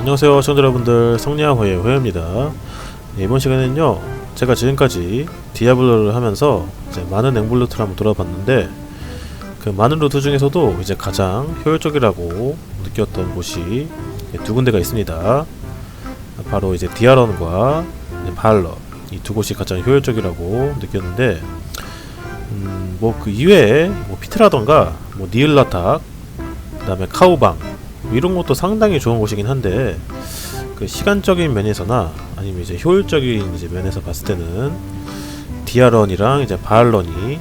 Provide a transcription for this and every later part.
안녕하세요 시청자 여러분들. 성리아호의 호야입니다. 네, 이번 시간에는요 제가 지금까지 디아블로를 하면서 많은 앵블 루트를 한번 돌아봤는데 그 많은 루트 중에서도 이제 가장 효율적이라고 느꼈던 곳이 두 군데가 있습니다. 바로 이제 디아런과 바알런 이두 곳이 가장 효율적이라고 느꼈는데 음, 뭐 그 이외에 뭐 피트라던가 뭐 니을라탁 그 다음에 카우방 뭐 이런 것도 상당히 좋은 곳이긴 한데 그 시간적인 면에서나 아니면 이제 효율적인 이제 면에서 봤을 때는 디아런이랑 이제 바알런이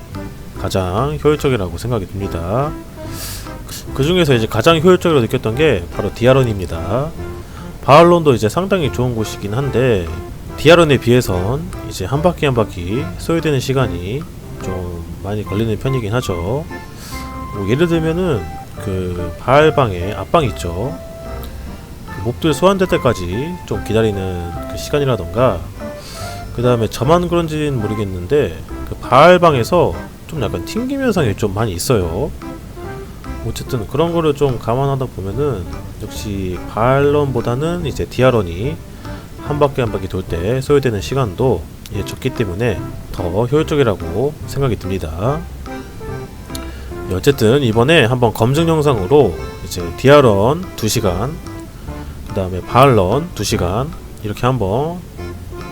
가장 효율적이라고 생각이 듭니다. 그 중에서 이제 가장 효율적으로 느꼈던 게 바로 디아런입니다. 바알론도 이제 상당히 좋은 곳이긴 한데 디아런에 비해선 이제 한 바퀴 한 바퀴 소요되는 시간이 좀 많이 걸리는 편이긴 하죠. 뭐 예를 들면은 그 바알방에 앞방 있죠. 그 몹들 소환될 때까지 좀 기다리는 그 시간이라던가 그 다음에 저만 그런지는 모르겠는데 그 바알방에서 좀 약간 튕김 현상이 좀 많이 있어요. 어쨌든 그런 거를 좀 감안하다 보면은 역시 바알런보다는 이제 디아런이 한 바퀴 한 바퀴 돌 때 소요되는 시간도 예, 적기 때문에 더 효율적이라고 생각이 듭니다. 예, 어쨌든 이번에 한번 검증 영상으로 이제 디아런 2시간 그 다음에 바알런 2시간 이렇게 한번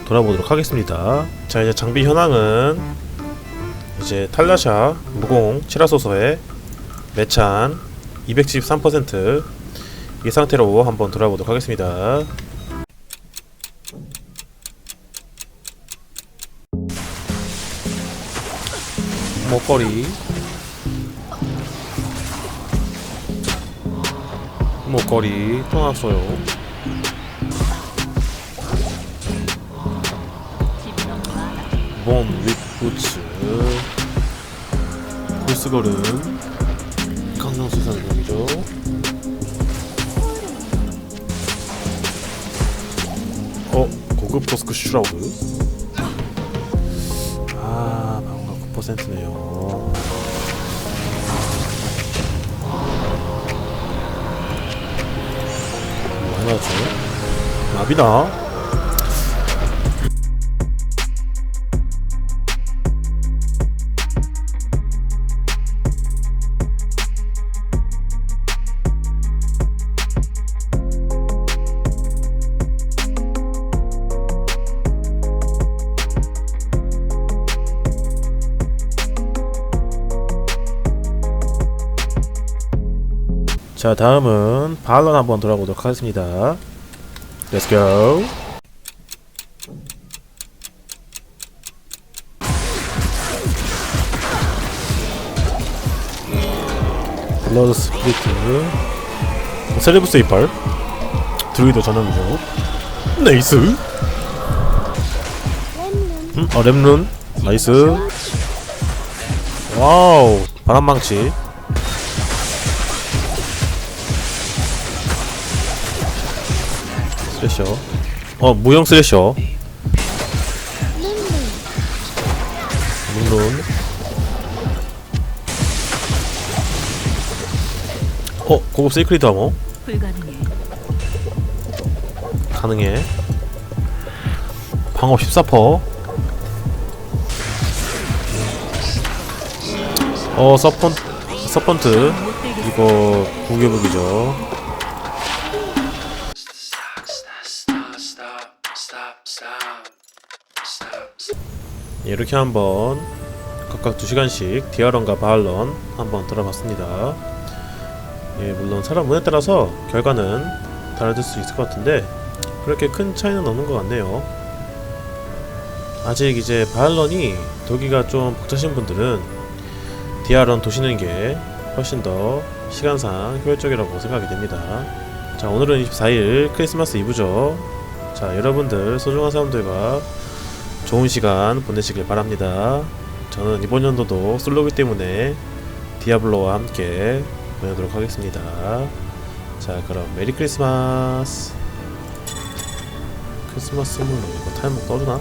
돌아보도록 하겠습니다. 자 이제 장비 현황은 이제 탈라샤 무공 7화소서의 매찬 273%이 상태로 한번 돌아보도록 하겠습니다. 목걸이 목걸이 또 나왔어요. 몸, 윗부츠, 볼스걸은 강남수산동이죠. 어, 고급 토스크 슈라우드. 아, 방어가 9%네요. 뭐하나죠? 나비나? 자 다음은 발론 한번 돌아보도록 하겠습니다. Let's 블러드 스프리트. 셀레브스 이빨 드루이더 전원조 네이스. 음, 어 렘룬. 나이스. 와우 바람망치 스레셔 어. 무형 스레셔 룬룬 어 고급 세이크리드 불가능해. 가능해. 방어 14퍼. 어 서펀 서펀트. 이거 구개북이죠 이렇게 한번 각각 2시간씩 디아런과 바알런 한번 들어봤습니다. 예, 물론 사람 운에 따라서 결과는 달라질 수 있을 것 같은데 그렇게 큰 차이는 없는 것 같네요. 아직 이제 바알런이 돌기가 좀 벅차신 분들은 디아런 도시는 게 훨씬 더 시간상 효율적이라고 생각이 됩니다. 자, 오늘은 24일 크리스마스 이브죠. 자, 여러분들 소중한 사람들과 좋은 시간 보내시길 바랍니다. 저는 이번 연도도 솔로기 때문에 디아블로와 함께 보내도록 하겠습니다. 자, 그럼 메리 크리스마스. 크리스마스 선물로 이거 탈목 떠주나?